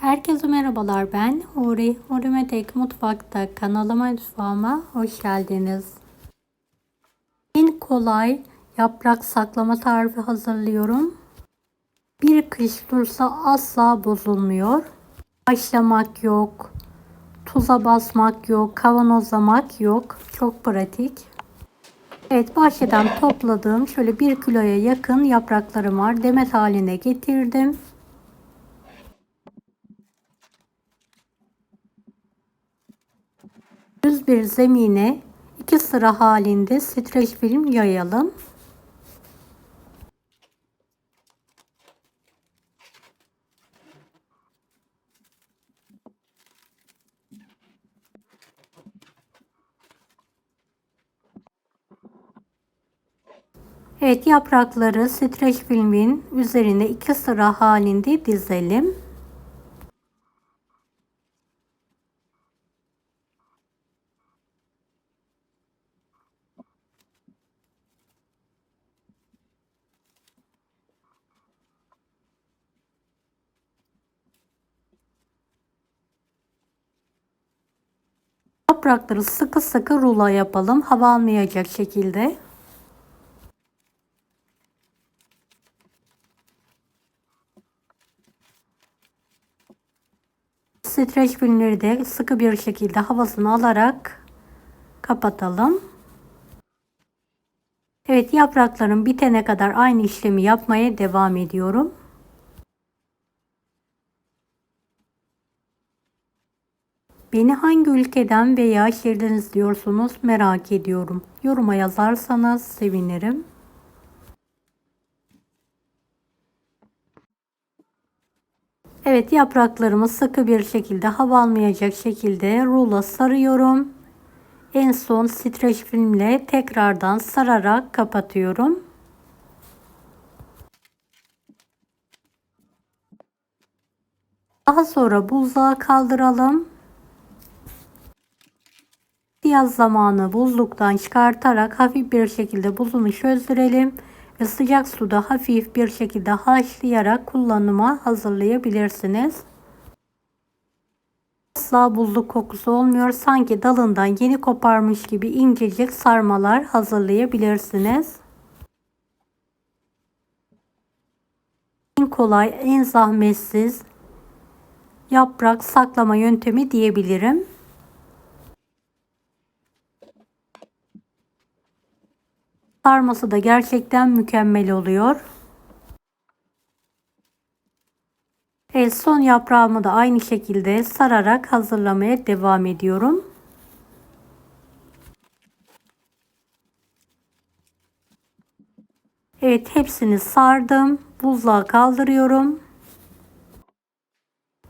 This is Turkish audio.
Herkese merhabalar ben Huri. Huri Metek Mutfak'ta kanalıma mutfağıma hoş geldiniz. En kolay yaprak saklama tarifi hazırlıyorum. Bir kış dursa asla bozulmuyor. Haşlamak yok. Tuza basmak yok. Kavanozlamak yok. Çok pratik. Evet bahçeden topladığım şöyle bir kiloya yakın yapraklarım var. Demet haline getirdim. Düz bir zemine iki sıra halinde streç film yayalım. Evet yaprakları streç filmin üzerine iki sıra halinde dizelim. Yaprakları sıkı sıkı rulo yapalım. Hava almayacak şekilde. Streç filmleri de sıkı bir şekilde havasını alarak kapatalım. Evet yaprakların bitene kadar aynı işlemi yapmaya devam ediyorum. Beni hangi ülkeden veya şehirden izliyorsunuz merak ediyorum. Yoruma yazarsanız sevinirim. Evet yapraklarımı sıkı bir şekilde hava almayacak şekilde rulo sarıyorum. En son streç filmle tekrardan sararak kapatıyorum. Daha sonra buzluğa kaldıralım. Yaz zamanı buzluktan çıkartarak hafif bir şekilde buzunu çözdürelim ve sıcak suda hafif bir şekilde haşlayarak kullanıma hazırlayabilirsiniz. Asla buzluk kokusu olmuyor. Sanki dalından yeni koparmış gibi incecik sarmalar hazırlayabilirsiniz. En kolay, en zahmetsiz yaprak saklama yöntemi diyebilirim. Sarması da gerçekten mükemmel oluyor. Evet son yaprağımı da aynı şekilde sararak hazırlamaya devam ediyorum. Evet hepsini sardım. Buzluğa kaldırıyorum.